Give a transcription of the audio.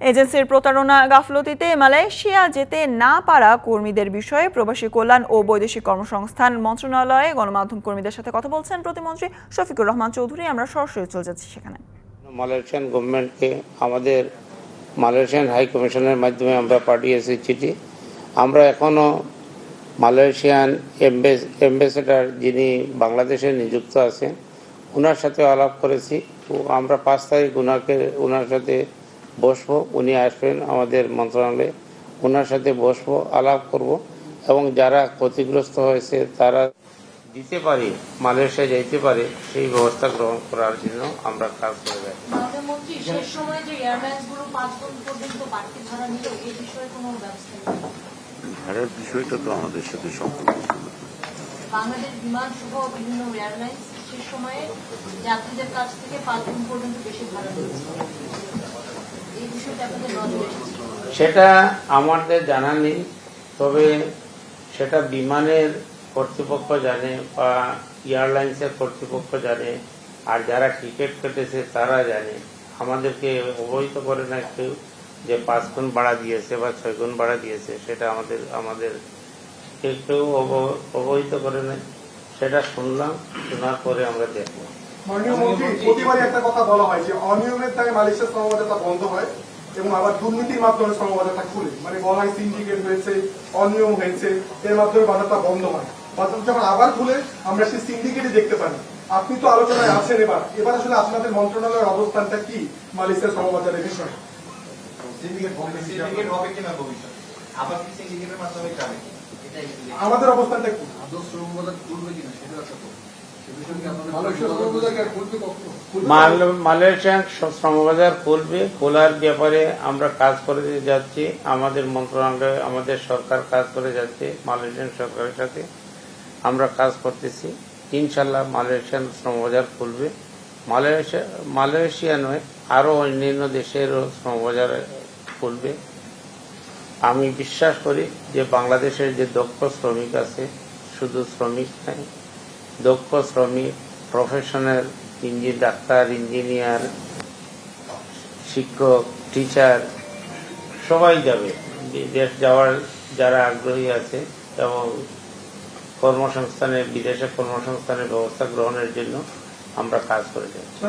এজেন্সির প্রতারণা গাফলতিতে মালয়েশিয়া যেতে না পারা কর্মীদের বিষয়ে প্রবাসী কল্যাণ ও বৈদেশিক কর্মসংস্থান মন্ত্রণালয়ে গণমাধ্যম কর্মীদের সাথে কথা বলছেন প্রতিমন্ত্রী শফিকুর রহমান চৌধুরী। আমরা সরাসরি চলে যাচ্ছি সেখানে। মালয়েশিয়ান গভর্নমেন্টকে আমাদের মালয়েশিয়ান হাই কমিশনের মাধ্যমে আমরা পাঠিয়েছি চিঠি আমরা এখনও মালয়েশিয়ান অ্যাম্বাসেডার যিনি বাংলাদেশে নিযুক্ত আছেন ওনার সাথে আলাপ করেছি। আমরা পাঁচ তারিখ ওনাকে ওনার সাথে বসবো উনি আসবেন আমাদের মন্ত্রণালয়ে। ওনার সাথে বসবো আলাপ করব এবং যারা ক্ষতিগ্রস্ত হয়েছে তারা দিতে পারে মালয়েশিয়া যাইতে পারে সেই ব্যবস্থা গ্রহণ করার জন্য আমরা কাজ করে যাচ্ছি মাননীয়মন্ত্রী শেষ সময়ে যে এয়ারলাইন্সগুলো পাঁচ গুণ পর্যন্ত বাড়তি ভাড়া নিল এই বিষয়ে কোনো ব্যবস্থা নেই? ভাড়ার বিষয়টা তো আমাদের সাথে সম্পর্ক বাংলাদেশ বিমান সহ বিভিন্ন এয়ারলাইন্স শেষ সময়ে যাত্রীদের কাছ থেকে পাঁচ গুণ পর্যন্ত বেশি ভাড়া নিয়েছে। সেটা আমাদের জানা নেই, তবে সেটা বিমানের কর্তৃপক্ষ জানে বা এয়ারলাইন্সের কর্তৃপক্ষ জানে, আর যারা টিকিট কেটেছে তারা জানে। আমাদেরকে অবহিত করে না কেউ যে পাঁচ গুণ ভাড়া দিয়েছে বা ছয় গুণ ভাড়া দিয়েছে, সেটা আমাদের আমাদের কেউ কেউ অব- অবহিত করে নাই। সেটা শুনলাম, শোনার পরে আমরা দেখব। মাননীয় মন্ত্রী প্রতিবারই একটা কথা বলা হয় যে অনিয়মের দায়ে মালয়েশিয়ার শ্রমবাজারটা বন্ধ হয় এবং আবার দুর্নীতির মাধ্যমে শ্রমবাজারটা খুলে। মানে বলা হয় সিন্ডিকেট হয়েছে অনিয়ম হয়েছে এর মাধ্যমে বাজারটা বন্ধ হয়। বাজার যখন আবার খুলে আমরা সেই সিন্ডিকেটই দেখতে পাই আপনি তো আলোচনায় আছেন এবার। এবার আসলে আপনাদের মন্ত্রণালয়ের অবস্থানটা কি মালয়েশিয়ার শ্রমবাজারের বিষয়ে? সিন্ডিকেট হবে কিনা ভবিষ্যতে আবার কি সিন্ডিকেটের মাধ্যমে যাবে? আমাদের অবস্থানটা কি? আদর্শ খুলবে কিনা সেটা একটা মালয়েশিয়ান শ্রমবাজার খুলবে, খোলার ব্যাপারে আমরা কাজ করে যাচ্ছি, আমাদের মন্ত্রণালয়, আমাদের সরকার কাজ করে যাচ্ছে, মালয়েশিয়ান সরকারের সাথে আমরা কাজ করতেছি। ইনশাল্লাহ মালয়েশিয়ান শ্রমবাজার খুলবে। মালয়েশিয়া মালয়েশিয়া নয়, আরও অন্যান্য দেশেরও শ্রমবাজার খুলবে। আমি বিশ্বাস করি যে বাংলাদেশের যে দক্ষ শ্রমিক আছে, শুধু শ্রমিক নাই দক্ষ শ্রমিক প্রফেশনাল ইঞ্জিনিয়ার ডাক্তার ইঞ্জিনিয়ার শিক্ষক টিচার সবাই যাবে। বিদেশ যাওয়ার যারা আগ্রহী আছে এবং কর্মসংস্থানের, বিদেশে কর্মসংস্থানের ব্যবস্থা গ্রহণের জন্য আমরা কাজ করে যাচ্ছি।